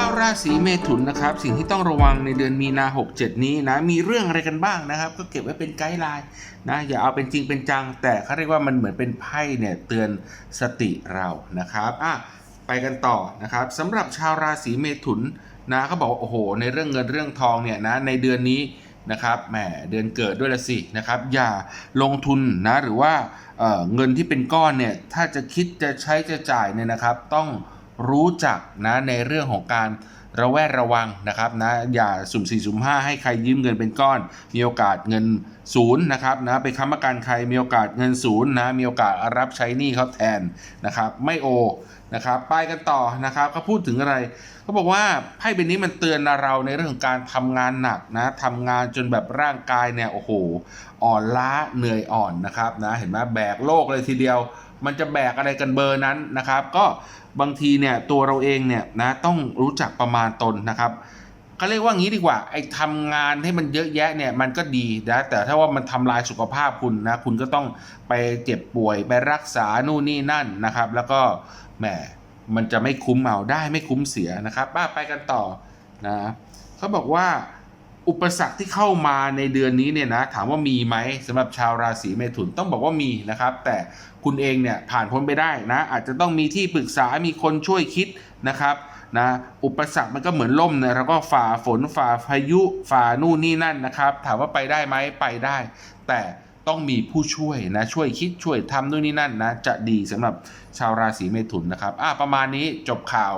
าวราศีเมถุนนะครับ สิ่งที่ต้องระวังในเดือนมีนา 67 นี้นะ มีเรื่องอะไรกันบ้างนะครับ ก็เก็บไว้เป็นไกด์ไลน์นะ อย่าเอาเป็นจริงเป็นจัง แต่เขาเรียกว่ามันเหมือนเป็นไพ่เนี่ยเตือนสติเรานะครับอะไปกันต่อนะครับสำหรับชาวราศีเมถุนนะเขาบอกโอ้โห ในเรื่องเงินเรื่องทองเนี่ยนะในเดือนนี้นะครับแหมเดือนเกิดด้วยละสินะครับ อย่าลงทุนนะหรือว่าเเงินที่เป็นก้อนเนี่ยถ้าจะคิดจะใช้จะจ่ายเนี่ยนะครับต้อง รู้จักนะในเรื่องของการระแวดระวังนะครับนะอย่าสุ่มสี่สุ่มห้าให้ใครยืมเงินเป็นก้อน มีโอกาสเงินศูนย์นะครับนะไปค้ำประกันใครมีโอกาสเงินศูนย์นะมีโอกาสรับใช้หนี้เขาแทนนะครับไม่โอนะครับไปกันต่อนะครับเขาพูดถึงอะไรเขาบอกว่าไพ่ใบนี้มันเตือนเราในเรื่องของการทำงานหนักนะทำงานจนแบบร่างกายเนี่ยโอ้โหอ่อนล้าเหนื่อยอ่อนนะครับนะเห็นไหมแบกโลกเลยทีเดียว มันจะแบกอะไรกันเบอร์นั้นนะครับ ก็บางทีเนี่ยตัวเราเองเนี่ยนะต้องรู้จักประมาณตนนะครับเขาเรียกว่างี้ดีกว่าไอ้ทำงานให้มันเยอะแยะเนี่ยมันก็ดีนะแต่ถ้าว่ามันทำลายสุขภาพคุณนะคุณก็ต้องไปเจ็บป่วยไปรักษานู่นนี่นั่นนะครับ แล้วก็แหมมันจะไม่คุ้มเอาได้ไม่คุ้มเสียนะครับป้าไปกันต่อนะเขาบอกว่า อุปสรรคที่เข้ามาในเดือนนี้เนี่ยนะถามว่ามีไหมสำหรับชาวราศีเมถุนต้องบอกว่ามีนะครับ แต่คุณเองเนี่ยผ่านพ้นไปได้นะอาจจะต้องมีที่ปรึกษา มีคนช่วยคิดนะครับนะอุปสรรคมันก็เหมือนล่มเนี่ยเราก็ฝ่าฝนฝ่าพายุฝ่านู่นนี่นั่นนะครับ ถามว่าไปได้ไหมไปได้ แต่ต้องมีผู้ช่วยนะช่วยคิดช่วยทำนู่นนี่นั่นนะจะดีสำหรับชาวราศีเมถุนนะครับอะประมาณนี้จบข่าว